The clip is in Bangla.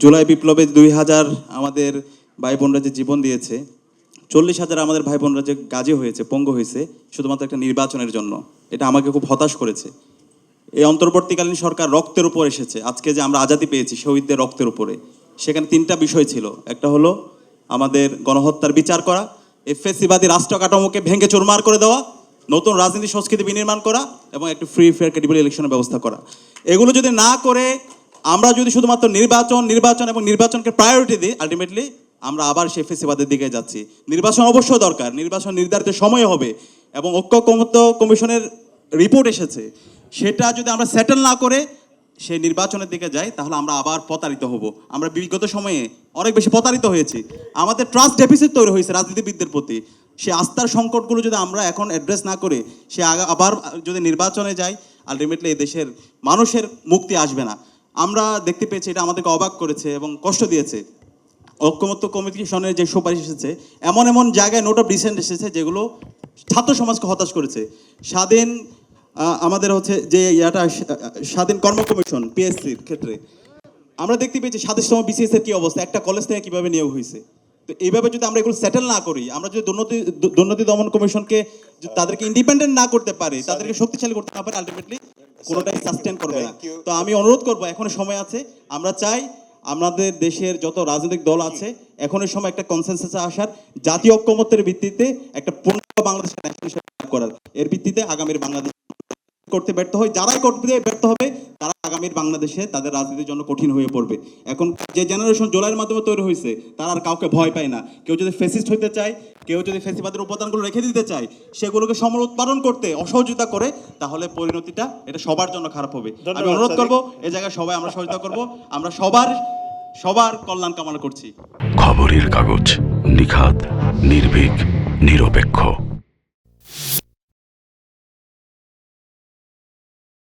জুলাই বিপ্লবে দুই হাজার আমাদের ভাই বোনরা যে জীবন দিয়েছে, চল্লিশ হাজার আমাদের ভাই বোনরা যে গাজী হয়েছে, পঙ্গু হয়েছে, শুধুমাত্র একটা নির্বাচনের জন্য। এটা আমাকে খুব হতাশ করেছে। এই অন্তর্বর্তীকালীন সরকার রক্তের উপর এসেছে। আজকে যে আমরা আজাদি পেয়েছি শহীদদের রক্তের উপরে, সেখানে তিনটা বিষয় ছিল। একটা হলো আমাদের গণহত্যার বিচার করা, এফএসিবাদী রাষ্ট্র কাঠামোকে ভেঙে চুরমার করে দেওয়া, নতুন রাজনীতি সংস্কৃতি বিনির্মাণ করা, এবং একটি ফ্রি ফেয়ার ক্রেডিবল ইলেকশনের ব্যবস্থা করা। এগুলো যদি না করে আমরা যদি শুধুমাত্র নির্বাচন নির্বাচন এবং নির্বাচনকে প্রায়োরিটি দিই আলটিমেটলি আমরা আবার সেই ফেসিবাদের দিকে যাচ্ছি। নির্বাচন অবশ্যই দরকার, নির্বাচন নির্ধারিত সময়ে হবে এবং ঐক্য কমত কমিশনের রিপোর্ট এসেছে। সেটা যদি আমরা সেটেল না করে সেই নির্বাচনের দিকে যাই, তাহলে আমরা আবার প্রতারিত হব। আমরা বিগত সময়ে অনেক বেশি প্রতারিত হয়েছি। আমাদের ট্রাস্ট ডেফিসিট তৈরি হয়েছে রাজনীতিবিদদের প্রতি। সে আস্থার সংকটগুলো যদি আমরা এখন অ্যাড্রেস না করে, সে আবার যদি নির্বাচনে যাই আলটিমেটলি দেশের মানুষের মুক্তি আসবে না। আমরা দেখতে পেয়েছি, এটা আমাদেরকে অবাক করেছে এবং কষ্ট দিয়েছে। ঐক্যমত্য কমিশনের যে সুপারিশ এসেছে, এমন এমন জায়গায় নোট অফ ডিসেন্ট এসেছে যেগুলো ছাত্র সমাজকে হতাশ করেছে। স্বাধীন আমাদের হচ্ছে যে ইয়াটা স্বাধীন কর্ম কমিশন পিএসসির ক্ষেত্রে। আমরা দেখতে পেয়েছি সাতাশতম বিসিএস এর কি অবস্থা, একটা কলেজ থেকে কীভাবে নিয়োগ হয়েছে। তো এইভাবে যদি আমরা এগুলো সেটেল না করি, আমরা যদি দুর্নীতি দুর্নীতি দমন কমিশনকে তাদেরকে ইন্ডিপেন্ডেন্ট না করতে পারি, তাদেরকে শক্তিশালী করতে না পারি আলটিমেটলি কোনোটাই সাস্টেন করবে না। তো আমি অনুরোধ করব এখন সময় আছে। আমরা চাই আমাদের দেশের যত রাজনৈতিক দল আছে এখনের সময় একটা কনসেনসাসে আসার জাতীয় ঐক্যমত্যের ভিত্তিতে একটা পূর্ণ বাংলাদেশ করার। এর ভিত্তিতে আগামীর বাংলাদেশ করতে ব্যর্থ হয় যারাই করতে ব্যর্থ হবে তারা আগামীর বাংলাদেশে তাদের রাজনীতির জন্য কঠিন হয়ে পড়বে। এখন যে জেনারেশন জোলাইয়ের মাধ্যমে তৈরি হয়েছে তারা আর কাউকে ভয় পায় না। কেউ যদি ফেসিস্ট হইতে চায় কেউ যদি ফেসিবাদের উপাদানগুলো রেখে দিতে চায় সেগুলোকে সমল উৎপাদন করতে অসহযোগিতা করে তাহলে পরিণতিটা এটা সবার জন্য খারাপ হবে। আমি অনুরোধ করব এ জায়গায় সবাই আমরা সহযোগিতা করব আমরা সবার সবার কল্যাণ কামনা করছি। খবরের কাগজ নিখাত নির্ভীক নিরপেক্ষ।